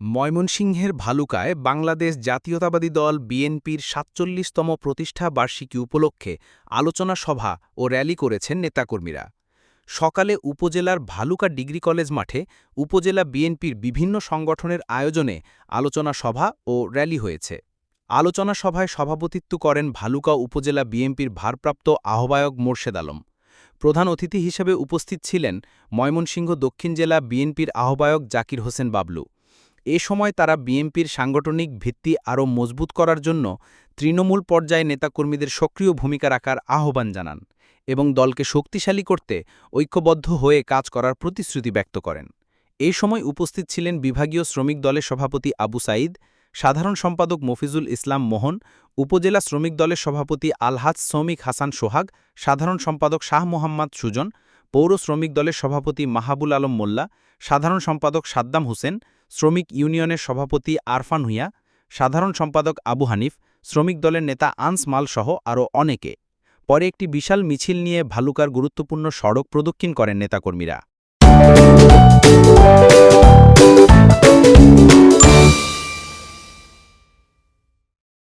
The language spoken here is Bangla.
ময়মনসিংহের ভালুকায় বাংলাদেশ জাতীয়তাবাদী দল বিএনপির সাতচল্লিশতম প্রতিষ্ঠা বার্ষিকী উপলক্ষে আলোচনা সভা ও র্যালি করেছেন নেতাকর্মীরা। সকালে উপজেলার ভালুকা ডিগ্রি কলেজ মাঠে উপজেলা বিএনপির বিভিন্ন সংগঠনের আয়োজনে আলোচনা সভা ও র্যালি হয়েছে। আলোচনা সভায় সভাপতিত্ব করেন ভালুকা উপজেলা বিএনপির ভারপ্রাপ্ত আহ্বায়ক মোর্শেদ আলম। প্রধান অতিথি হিসেবে উপস্থিত ছিলেন ময়মনসিংহ দক্ষিণ জেলা বিএনপির আহ্বায়ক জাকির হোসেন বাবলু। এ সময় তারা বিএনপির সাংগঠনিক ভিত্তি আরও মজবুত করার জন্য তৃণমূল পর্যায়ে নেতাকর্মীদের সক্রিয় ভূমিকা রাখার আহ্বান জানান এবং দলকে শক্তিশালী করতে ঐক্যবদ্ধ হয়ে কাজ করার প্রতিশ্রুতি ব্যক্ত করেন। এই সময় উপস্থিত ছিলেন বিভাগীয় শ্রমিক দলের সভাপতি আবু সাইদ সাধারণ সম্পাদক মফিজুল ইসলাম মোহন, উপজেলা শ্রমিক দলের সভাপতি আলহাজ শ্রমিক হাসান সোহাগ, সাধারণ সম্পাদক শাহ মোহাম্মদ সুজন, পৌর শ্রমিক দলের সভাপতি মাহাবুল আলম মোল্লা, সাধারণ সম্পাদক সাদ্দাম হোসেন শ্রমিক ইউনিয়নের সভাপতি আরফান হুইয়া সাধারণ সম্পাদক আবু হানিফ, শ্রমিক দলের নেতা আনস মাল সহ আরও অনেকে। পরে একটি বিশাল মিছিল নিয়ে ভালুকার গুরুত্বপূর্ণ সড়ক প্রদক্ষিণ করেন নেতাকর্মীরা।